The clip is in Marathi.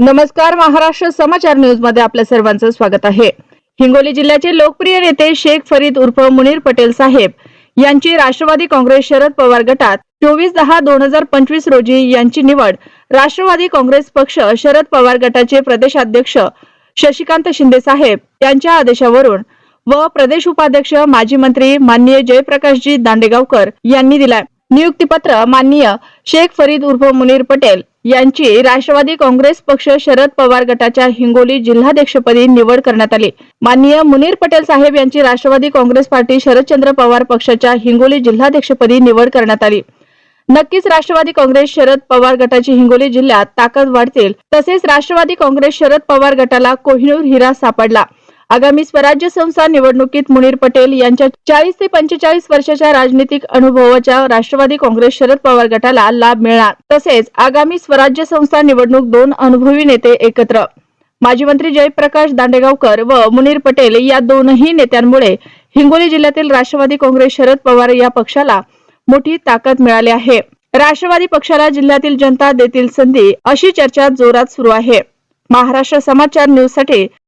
नमस्कार महाराष्ट्र समाचार न्यूजमध्ये आपल्या सर्वांचं स्वागत आहे. हिंगोली जिल्ह्याचे लोकप्रिय नेते शेख फरीद उर्फ मुनीर पटेल साहेब यांची राष्ट्रवादी काँग्रेस शरद पवार गटात चोवीस दहा दोन हजार पंचवीस रोजी यांची निवड राष्ट्रवादी काँग्रेस पक्ष शरद पवार गटाचे प्रदेशाध्यक्ष शशिकांत शिंदे साहेब यांच्या आदेशावरून व प्रदेश उपाध्यक्ष माजी मंत्री माननीय जयप्रकाशजी दांडेगावकर यांनी दिलाय. नियुक्तीपत्र माननीय शेख फरीद उर्फ मुनीर पटेल यांची राष्ट्रवादी काँग्रेस पक्ष शरद पवार गटाच्या हिंगोली जिल्हाध्यक्षपदी निवड करण्यात आली. माननीय मुनीर पटेल साहेब यांची राष्ट्रवादी काँग्रेस पार्टी शरदचंद्र पवार पक्षाच्या हिंगोली जिल्हाध्यक्षपदी निवड करण्यात आली. नक्कीच राष्ट्रवादी काँग्रेस शरद पवार गटाची हिंगोली जिल्ह्यात ताकद वाढतील तसेच राष्ट्रवादी काँग्रेस शरद पवार गटाला कोहिनूर हिरा सापडला. आगामी स्वराज्य संस्था निवडणुकीत मुनीर पटेल यांच्या चाळीस ते पंचेचाळीस वर्षाच्या राजनीतिक अनुभवाच्या राष्ट्रवादी काँग्रेस शरद पवार गटाला लाभ मिळणार. तसेच आगामी स्वराज्य संस्था निवडणूक दोन अनुभवी नेते एकत्र. माजी मंत्री जयप्रकाश दांडेगावकर व मुनीर पटेल या दोनही नेत्यांमुळे हिंगोली जिल्ह्यातील राष्ट्रवादी काँग्रेस शरद पवार या पक्षाला मोठी ताकद मिळाली आहे. राष्ट्रवादी पक्षाला जिल्ह्यातील जनता देतील संधी अशी चर्चा जोरात सुरू आहे. महाराष्ट्र समाचार न्यूजसाठी